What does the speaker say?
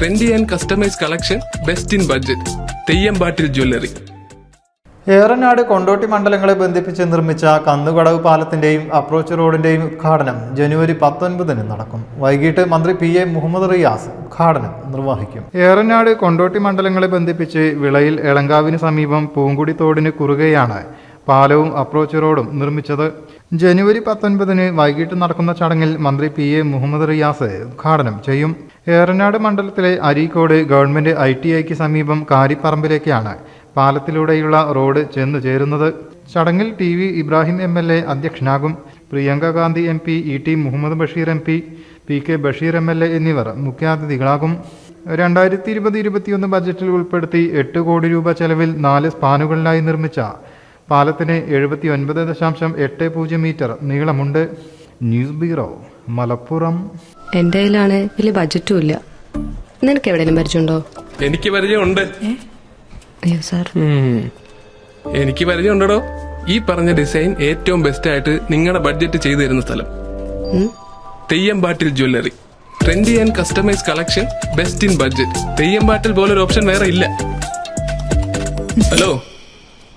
Trendy and customise collection best in budget Theyyampattil jewellery Eranad Kondotty മണ്ഡലങ്ങളെ ബന്ധിപ്പിച്ച് നിർമ്മിച്ച കന്നുകടവ് പാലത്തിന്റെയും approach റോഡിന്റെയും ഉദ്ഘാടനം ജനുവരി പത്തൊൻപതിന് നടക്കും. വൈകിട്ട് മന്ത്രി പി എ മുഹമ്മദ് റിയാസ് ഉദ്ഘാടനം നിർവഹിക്കും. ഏറനാട് കൊണ്ടോട്ടി മണ്ഡലങ്ങളെ ബന്ധിപ്പിച്ച് വിളയിൽ എളങ്കാവിന് സമീപം പൂങ്കുടി തോടിന് കുറുകെയാണ് പാലവും അപ്രോച്ച് റോഡും നിർമ്മിച്ചത്. ജനുവരി പത്തൊൻപതിന് വൈകിട്ട് നടക്കുന്ന ചടങ്ങിൽ മന്ത്രി പി എ മുഹമ്മദ് റിയാസ് ഉദ്ഘാടനം ചെയ്യും. ഏറനാട് മണ്ഡലത്തിലെ അരീക്കോട് ഗവൺമെന്റ് ഐ ടി ഐക്ക് സമീപം കാരിപ്പറമ്പിലേക്കാണ് പാലത്തിലൂടെയുള്ള റോഡ് ചെന്നു ചേരുന്നത്. ചടങ്ങിൽ T V Ibrahim M L A അധ്യക്ഷനാകും. Priyanka Gandhi M P E T Muhammad Basheer M P P K Basheer M L A എന്നിവർ മുഖ്യാതിഥികളാകും. രണ്ടായിരത്തി ഇരുപത് ഇരുപത്തിയൊന്ന് ബജറ്റിൽ ഉൾപ്പെടുത്തി എട്ട് കോടി രൂപ ചെലവിൽ നാല് സ്പാനുകളിലായി നിർമ്മിച്ച പാലത്തിന് എഴുപത്തി ഒൻപത് ദശാംശം എട്ട് പൂജ്യം മീറ്റർ നീളമുണ്ട്. News bureau Malappuram. എന്റെ കയ്യിലാണ് വലിയ ബജറ്റും ഇല്ല. നിനക്ക് എവിടെയെങ്കിലും പരിചയമുണ്ടോ? എനിക്ക് പരിചയമുണ്ട്. അയ്യോ സാർ എനിക്ക് പരിചയമുണ്ടോ ഈ പറഞ്ഞ ഡിസൈൻ ഏറ്റവും ബെസ്റ്റ് ആയിട്ട് നിങ്ങളുടെ ബഡ്ജറ്റ് ചെയ്തു തരുന്ന സ്ഥലം? Theyyampattil jewellery trendy and customise collection best in budget Theyyampattil പോലൊരു ഓപ്ഷൻ വേറെ ഇല്ല. ഹലോ?